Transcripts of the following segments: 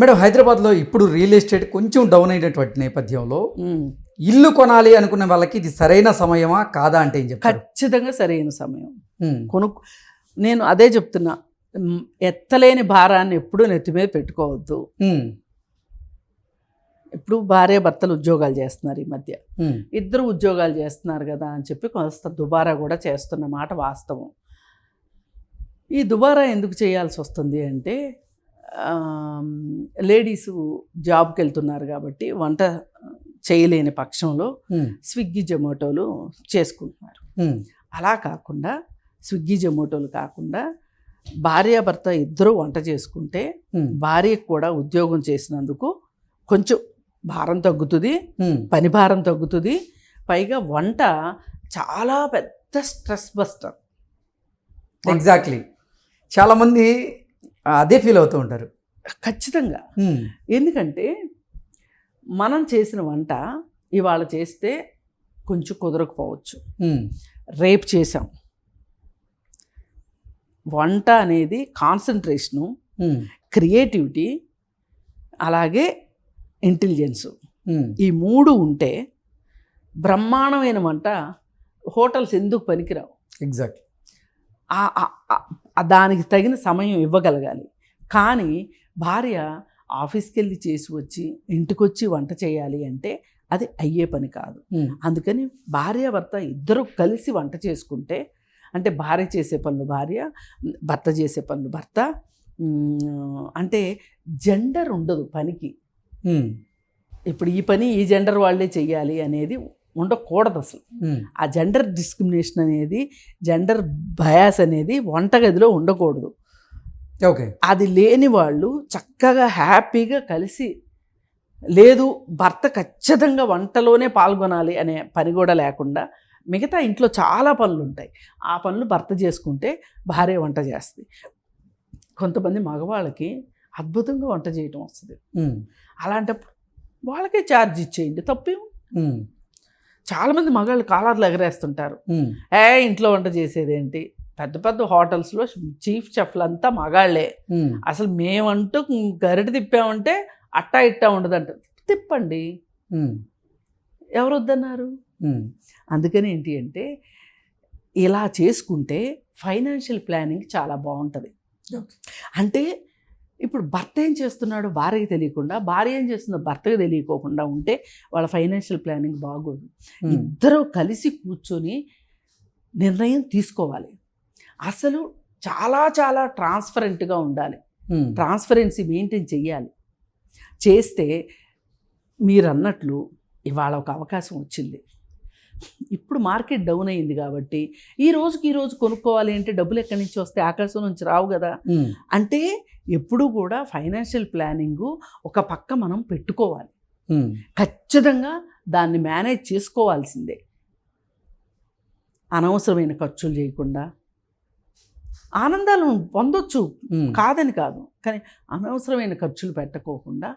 Madam హైదరాబాద్లో ఇప్పుడు real estate కొంచెం డౌన్ అయినటువంటి నేపథ్యంలో. ఇల్లు కొనాలి అనుకునే వాళ్ళకి ఇది సరైన సమయమా? కాదా అంటే ఏం చెప్తారు? ఖచ్చితంగా సరైన సమయం. కొనుక్కు నేను అదే చెప్తున్నా. ఎత్తలేని భారాన్ని ఎప్పుడూ నెత్తి మీద పెట్టుకోవద్దు. ఇప్పుడు భార్య భర్తలు ఉద్యోగాలు చేస్తున్నారు ఈ మధ్య. ఇద్దరు ఉద్యోగాలు చేస్తున్నారు కదా అని చెప్పి కొంత దుబారా కూడా చేస్తున్న మాట వాస్తవం. ఈ దుబారా ఎందుకు చేయాల్సి వస్తుంది అంటే లేడీస్ జాబ్కి వెళ్తున్నారు కాబట్టి వంట చేయలేని పక్షంలో స్విగ్గీ జొమాటోలు చేసుకుంటున్నారు. అలా కాకుండా స్విగ్గీ జొమాటోలు కాకుండా భార్యాభర్త ఇద్దరూ వంట చేసుకుంటే భార్యకు కూడా ఉద్యోగం చేసినందుకు కొంచెం భారం తగ్గుతుంది పని భారం తగ్గుతుంది. పైగా వంట చాలా పెద్ద స్ట్రెస్ బస్టర్. ఎగ్జాక్ట్లీ. చాలా మంది అదే ఫీల్ అవుతూ ఉంటారు. ఖచ్చితంగా. ఎందుకంటే మనం చేసిన వంట ఇవాళ చేస్తే కొంచెం కుదరకపోవచ్చు. రేపు చేసాం వంట అనేది కాన్సన్ట్రేషను క్రియేటివిటీ అలాగే ఇంటెలిజెన్సు. ఈ మూడు ఉంటే బ్రహ్మాండమైన వంట హోటల్స్ ఎందుకు పనికిరావు? ఆ దానికి తగిన సమయం ఇవ్వగలగాలి. కానీ భార్య ఆఫీస్కి వెళ్ళి చేసి వచ్చి ఇంటికొచ్చి వంట చేయాలి అంటే అది అయ్యే పని కాదు. అందుకని భార్య భర్త ఇద్దరు కలిసి వంట చేసుకుంటే అంటే భార్య చేసే పనులు భార్య భర్త చేసే పనులు భర్త అంటే జెండర్ ఉండదు పనికి. ఇప్పుడు ఈ పని ఈ జెండర్ వాళ్ళే చెయ్యాలి అనేది ఉండకూడదు అసలు. ఆ జెండర్ డిస్క్రిమినేషన్ అనేది జెండర్ బయాస్ అనేది వంటగదిలో ఉండకూడదు. ఓకే. అది లేని వాళ్ళు చక్కగా హ్యాపీగా కలిసి లేదు భర్త ఖచ్చితంగా వంటలోనే పాల్గొనాలి అనే పని కూడా లేకుండా మిగతా ఇంట్లో చాలా పనులు ఉంటాయి. ఆ పనులు భర్త చేసుకుంటే భార్య వంట చేస్తుంది. కొంతమంది మగవాళ్ళకి అద్భుతంగా వంట చేయటం వస్తుంది. అలాంటప్పుడు వాళ్ళకే ఛార్జ్ ఇచ్చేయండి తప్పేం? చాలామంది మగాళ్ళు కాలర్లు ఎగరేస్తుంటారు. ఏ ఇంట్లో వంట చేసేదేంటి? పెద్ద పెద్ద హోటల్స్లో చీఫ్ చెఫ్లు అంతా మగాళ్ళే. ఉమ్, అసలు మేమంటూ గరిట తిప్పామంటే అట్టా ఇట్టా ఉండదంట. తిప్పండి. ఎవరు వద్దన్నారు అందుకని ఏంటి అంటే ఇలా చేసుకుంటే ఫైనాన్షియల్ ప్లానింగ్ చాలా బాగుంటుంది. అంటే ఇప్పుడు భర్త ఏం చేస్తున్నాడు భార్యకి తెలియకుండా భార్య ఏం చేస్తుందో భర్తకి తెలియకోకుండా ఉంటే వాళ్ళ ఫైనాన్షియల్ ప్లానింగ్ బాగోదు. ఇద్దరు కలిసి కూర్చొని నిర్ణయం తీసుకోవాలి. అసలు చాలా చాలా ట్రాన్స్పరెంట్గా ఉండాలి. ట్రాన్స్పరెన్సీ మెయింటైన్ చేయాలి చేస్తే మీరు అన్నట్లు ఇవాళ ఒక అవకాశం వచ్చింది. ఇప్పుడు మార్కెట్ డౌన్ అయింది కాబట్టి ఈ రోజుకి ఈ రోజు కొనుక్కోవాలి అంటే డబ్బులు ఎక్కడి నుంచి వస్తే ఆకాశం నుంచి రావు కదా. అంటే ఎప్పుడు కూడా ఫైనాన్షియల్ ప్లానింగు ఒక పక్క మనం పెట్టుకోవాలి. ఖచ్చితంగా దాన్ని మేనేజ్ చేసుకోవాల్సిందే. అనవసరమైన ఖర్చులు చేయకుండా. ఆనందాలను పొందొచ్చు. కాదని కాదు. కానీ అనవసరమైన ఖర్చులు పెట్టకోకుండా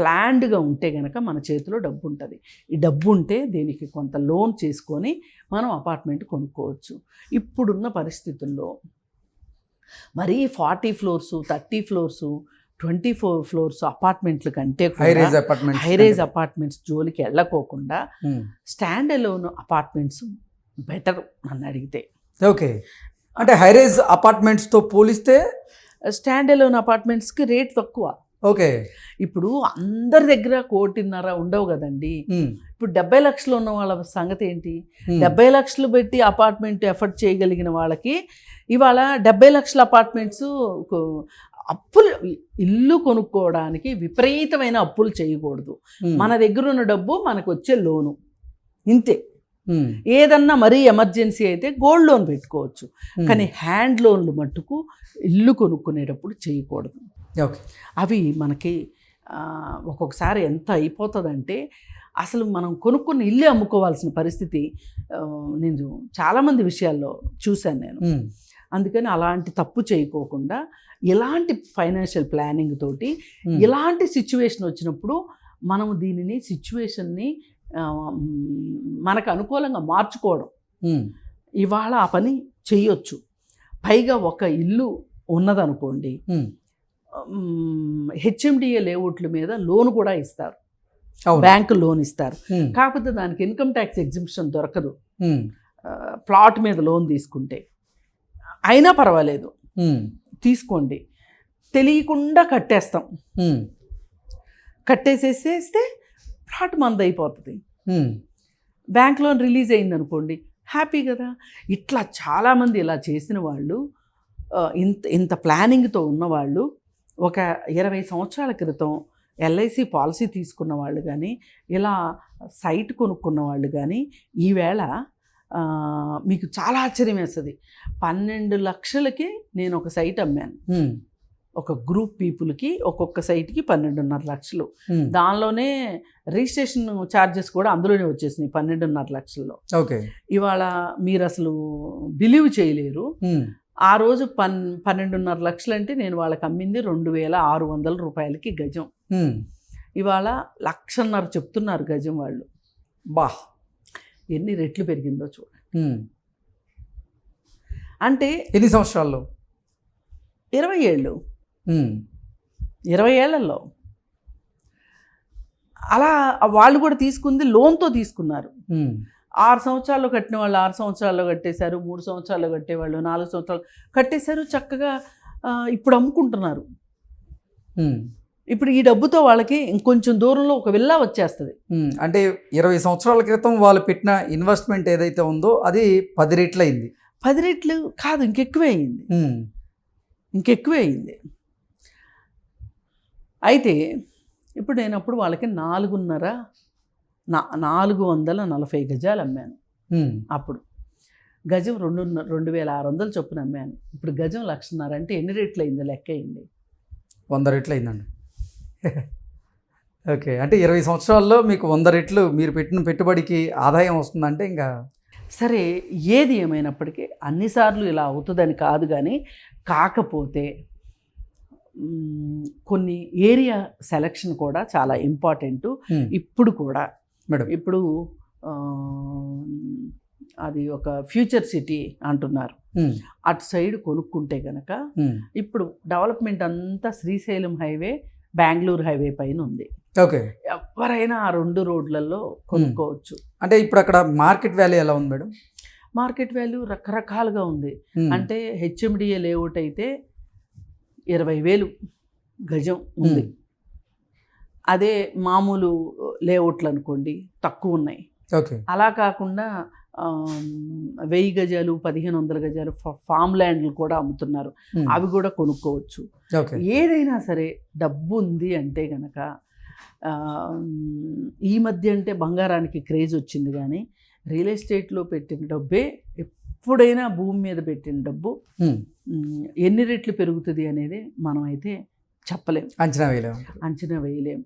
ప్లాన్డ్గా ఉంటే కనుక మన చేతిలో డబ్బు ఉంటుంది ఈ డబ్బు ఉంటే దీనికి కొంత లోన్ చేసుకొని మనం అపార్ట్మెంట్ కొనుక్కోవచ్చు. ఇప్పుడున్న పరిస్థితుల్లో మరీ forty floors thirty floors twenty four floors అపార్ట్మెంట్ల కంటే high rise apartment high rise apartments జోలికి వెళ్ళకోకుండా స్టాండ్ అలోన్ అపార్ట్మెంట్స్ బెటర్ నన్ను అడిగితే. ఓకే. అంటే హై రేజ్ అపార్ట్మెంట్స్తో పోలిస్తే స్టాండ్ అలోన్ అపార్ట్మెంట్స్కి రేట్ తక్కువ. ఓకే. ఇప్పుడు అందరి దగ్గర కోటిన్నర ఉండవు కదండి. ఇప్పుడు డెబ్బై లక్షలు ఉన్న వాళ్ళ సంగతి ఏంటి? డెబ్బై లక్షలు పెట్టి అపార్ట్మెంట్ ఎఫర్ట్ చేయగలిగిన వాళ్ళకి ఇవాళ డెబ్బై లక్షల అపార్ట్మెంట్స్ అప్పులు ఇల్లు కొనుక్కోవడానికి విపరీతమైన అప్పులు చేయకూడదు. మన దగ్గర ఉన్న డబ్బు మనకు వచ్చే లోను. ఇంతే. ఏదన్నా మరీ ఎమర్జెన్సీ అయితే గోల్డ్ లోన్ పెట్టుకోవచ్చు. ఉమ్, కానీ హ్యాండ్ లోన్లు మట్టుకు ఇల్లు కొనుక్కునేటప్పుడు చేయకూడదు. ఓకే అవి మనకి ఒక్కొక్కసారి ఎంత అయిపోతుందంటే అసలు మనం కొనుక్కున్న ఇల్లు అమ్ముకోవాల్సిన పరిస్థితి నేను చాలామంది విషయాల్లో చూశాను నేను. ఉమ్, అందుకని అలాంటి తప్పు చేయకోకుండా ఎలాంటి ఫైనాన్షియల్ ప్లానింగ్ తోటి ఎలాంటి సిచ్యువేషన్ వచ్చినప్పుడు మనము దీనిని సిచ్యువేషన్ని మనకు అనుకూలంగా మార్చుకోవడం. ఇవాళ ఆ పని చేయొచ్చు. పైగా ఒక ఇల్లు ఉన్నదనుకోండి హెచ్ఎండిఏ లేఅవుట్ల మీద లోన్ కూడా ఇస్తారు. బ్యాంకు లోన్ ఇస్తారు. కాకపోతే దానికి ఇన్కమ్ ట్యాక్స్ ఎగ్జిబిషన్ దొరకదు. ప్లాట్ మీద లోన్ తీసుకుంటే. అయినా పర్వాలేదు. తీసుకోండి. తెలియకుండా కట్టేస్తాం. కట్టేసేసేస్తే ప్లాట్ మంది అయిపోతుంది. బ్యాంక్ లోన్ రిలీజ్ అయింది అనుకోండి హ్యాపీ కదా. ఇట్లా చాలామంది ఇలా చేసిన వాళ్ళు ఇంత ఇంత ప్లానింగ్తో ఉన్నవాళ్ళు ఒక ఇరవై సంవత్సరాల క్రితం ఎల్ఐసి పాలసీ తీసుకున్న వాళ్ళు కానీ ఇలా సైట్ కొనుక్కున్న వాళ్ళు కానీ ఈవేళ మీకు చాలా ఆశ్చర్యం వేస్తుంది. పన్నెండు లక్షలకి నేను ఒక సైట్ అమ్మాను. ఒక గ్రూప్ పీపుల్కి ఒక్కొక్క సైట్కి పన్నెండున్నర లక్షలు. దానిలోనే రిజిస్ట్రేషన్ ఛార్జెస్ కూడా అందులోనే వచ్చేసినాయి పన్నెండున్నర లక్షల్లో. ఓకే. ఇవాళ మీరు అసలు బిలీవ్ చేయలేరు. ఆ రోజు పన్ పన్నెండున్నర లక్షలు అంటే నేను వాళ్ళకి అమ్మింది రెండు వేల ఆరు వందల రూపాయలకి గజం. ఇవాళ లక్షన్నర చెప్తున్నారు గజం వాళ్ళు. బా. ఎన్ని రెట్లు పెరిగిందో చూడండి. అంటే ఎన్ని సంవత్సరాల్లో? ఇరవై ఏళ్ళు. ఇరవై ఏళ్ళలో. అలా వాళ్ళు కూడా తీసుకుంది లోన్తో తీసుకున్నారు. ఆరు సంవత్సరాల్లో కట్టిన వాళ్ళు ఆరు సంవత్సరాల్లో కట్టేశారు మూడు సంవత్సరాల్లో కట్టేవాళ్ళు నాలుగు సంవత్సరాలు కట్టేశారు చక్కగా ఇప్పుడు అమ్ముకుంటున్నారు. ఇప్పుడు ఈ డబ్బుతో వాళ్ళకి ఇంకొంచెం దూరంలో ఒక విల్లా వచ్చేస్తుంది. అంటే ఇరవై సంవత్సరాల క్రితం వాళ్ళు పెట్టిన ఇన్వెస్ట్మెంట్ ఏదైతే ఉందో అది పది రెట్లు అయింది పది రెట్లు కాదు ఇంకెక్కువే అయింది. ఇంకెక్కువే అయింది. అయితే ఇప్పుడు నేను అప్పుడు వాళ్ళకి నాలుగున్నర నా నాలుగు వందల నలభై గజాలు అమ్మాను. అప్పుడు గజం రెండు రెండు వేల ఆరు వందలు చొప్పున అమ్మాను. ఇప్పుడు గజం లక్షన్నర అంటే ఎన్ని రెట్లు అయిందో లెక్క అయింది. వంద రెట్లు అయిందండి. ఓకే. అంటే ఇరవై సంవత్సరాల్లో మీకు వంద రెట్లు మీరు పెట్టిన పెట్టుబడికి ఆదాయం వస్తుందంటే ఇంకా సరే ఏది ఏమైనప్పటికీ అన్నిసార్లు ఇలా అవుతుందని కాదు కానీ కాకపోతే కొన్ని ఏరియా సెలక్షన్ కూడా చాలా ఇంపార్టెంట్. ఇప్పుడు కూడా. మేడం. ఇప్పుడు అది ఒక ఫ్యూచర్ సిటీ అంటున్నారు. అటు సైడ్ కొనుక్కుంటే కనుక ఇప్పుడు డెవలప్మెంట్ అంతా శ్రీశైలం హైవే బెంగళూరు హైవే పైన ఉంది. ఓకే. ఎవరైనా ఆ రెండు రోడ్లలో కొనుక్కోవచ్చు. అంటే ఇప్పుడు అక్కడ మార్కెట్ వాల్యూ ఎలా ఉంది మేడం? మార్కెట్ వాల్యూ రకరకాలుగా ఉంది. అంటే హెచ్ఎండిఏ లేఅవుట్ అయితే ఇరవై వేలు గజం ఉంది. అదే మామూలు లేఅవుట్లు అనుకోండి తక్కువ ఉన్నాయి. ఓకే. అలా కాకుండా వెయ్యి గజాలు పదిహేను వందల గజాలు ఫామ్ ల్యాండ్లు కూడా అమ్ముతున్నారు. అవి కూడా కొనుక్కోవచ్చు. ఏదైనా సరే డబ్బు ఉంది అంటే గనక ఈ మధ్య అంటే బంగారానికి క్రేజ్ వచ్చింది కానీ రియల్ ఎస్టేట్లో పెట్టిన డబ్బే ఎప్పుడైనా భూమి మీద పెట్టిన డబ్బు ఎన్ని రెట్లు పెరుగుతుంది అనేది మనం అయితే చెప్పలేం. అంచనా వేయలేము అంచనా వేయలేం.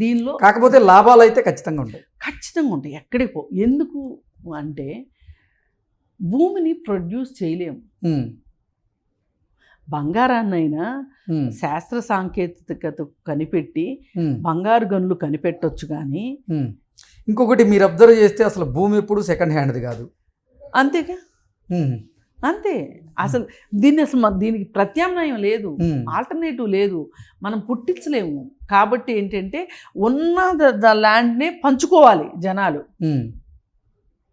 దీనిలో కాకపోతే లాభాలు అయితే ఖచ్చితంగా ఉంటాయి. ఖచ్చితంగా ఉంటాయి. ఎక్కడికి పో ఎందుకు అంటే భూమిని ప్రొడ్యూస్ చేయలేము బంగారాన్నైనా శాస్త్ర సాంకేతికత కనిపెట్టి బంగారు గనులు కనిపెట్టొచ్చు కానీ. ఇంకొకటి మీరు అబ్జర్వ్ చేస్తే అసలు భూమి ఎప్పుడు సెకండ్ హ్యాండ్ది కాదు. అంతేగా? అంతే. అసలు దీన్ని అసలు దీనికి ప్రత్యామ్నాయం లేదు. ఆల్టర్నేటివ్ లేదు. మనం పుట్టించలేము. కాబట్టి ఏంటంటే ఉన్న ద- ల్యాండ్నే పంచుకోవాలి జనాలు.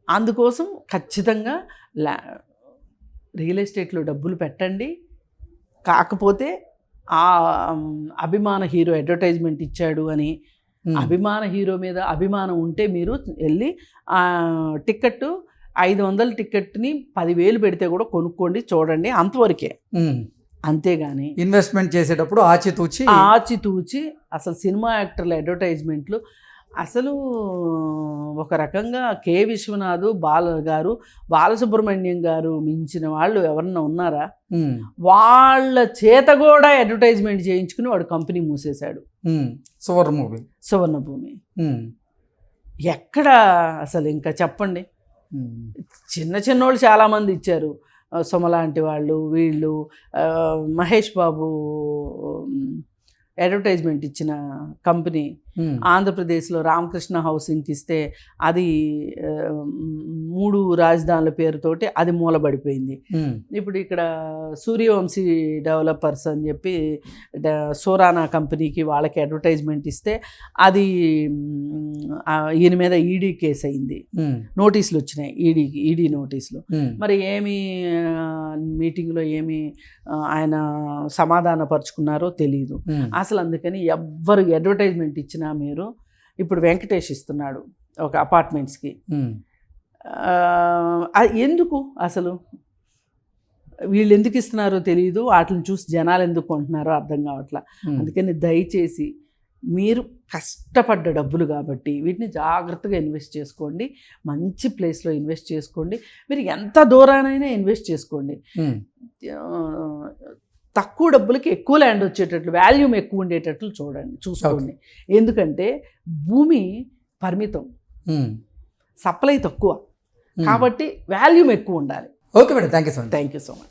అందుకోసం ఖచ్చితంగా ల్యా రియల్ ఎస్టేట్లో డబ్బులు పెట్టండి. కాకపోతే ఆ అభిమాన హీరో అడ్వర్టైజ్మెంట్ ఇచ్చాడు అని అభిమాన హీరో మీద అభిమానం ఉంటే మీరు వెళ్ళి టికెట్ ఐదు వందల టికెట్ని పదివేలు పెడితే కూడా కొనుక్కోండి చూడండి అంతవరకే. అంతేగాని ఇన్వెస్ట్మెంట్ చేసేటప్పుడు ఆచితూచి ఆచితూచి అసలు సినిమా యాక్టర్ల అడ్వర్టైజ్మెంట్లు. అసలు ఒక రకంగా కె విశ్వనాథ్ బాల గారు బాలసుబ్రహ్మణ్యం గారు మించిన వాళ్ళు ఎవరన్నా ఉన్నారా? వాళ్ళ చేత కూడా అడ్వర్టైజ్మెంట్ చేయించుకుని వాడు కంపెనీ మూసేశాడు. సువర్ణభూమి ఉమ్, ఎక్కడ అసలు ఇంకా చెప్పండి. చిన్న చిన్నోళ్ళు చాలామంది ఇచ్చారు. సొమలాంటి సుమ లాంటి వాళ్ళు వీళ్ళు మహేష్ బాబు అడ్వర్టైజ్మెంట్ ఇచ్చిన కంపెనీ ఆంధ్రప్రదేశ్లో రామకృష్ణ హౌసింగ్కి ఇస్తే అది మూడు రాజధానుల పేరుతోటి అది మూలబడిపోయింది. ఇప్పుడు ఇక్కడ సూర్యవంశీ డెవలపర్స్ అని చెప్పి సోరానా కంపెనీకి వాళ్ళకి అడ్వర్టైజ్మెంట్ ఇస్తే అది ఈయన మీద ఈడీ కేసు అయింది. నోటీసులు వచ్చినాయి ఈడీకి ఈడీ నోటీసులు. మరి ఏమి మీటింగ్లో ఏమి ఆయన సమాధానపరుచుకున్నారో తెలియదు అసలు అందుకని ఎవ్వరు అడ్వర్టైజ్మెంట్ ఇచ్చినా మీరు ఇప్పుడు వెంకటేష్ ఇస్తున్నాడు ఒక అపార్ట్మెంట్స్కి. ఎందుకు అసలు? వీళ్ళు ఎందుకు ఇస్తున్నారో తెలియదు వాటిని చూసి జనాలు ఎందుకు కొంటున్నారో అర్థం కావట్లా. అందుకని దయచేసి మీరు కష్టపడ్డ డబ్బులు కాబట్టి వీటిని జాగ్రత్తగా ఇన్వెస్ట్ చేసుకోండి మంచి ప్లేస్లో ఇన్వెస్ట్ చేసుకోండి. మీరు ఎంత దూరానైనా ఇన్వెస్ట్ చేసుకోండి. తక్కువ డబ్బులకి ఎక్కువ ల్యాండ్ వచ్చేటట్లు వాల్యూమ్ ఎక్కువ ఉండేటట్లు చూడండి చూసుకోండి. ఎందుకంటే భూమి పరిమితం. సప్లై తక్కువ. ఉమ్. కాబట్టి వాల్యూమ్ ఎక్కువ ఉండాలి. Okay madam thank you so much thank you so much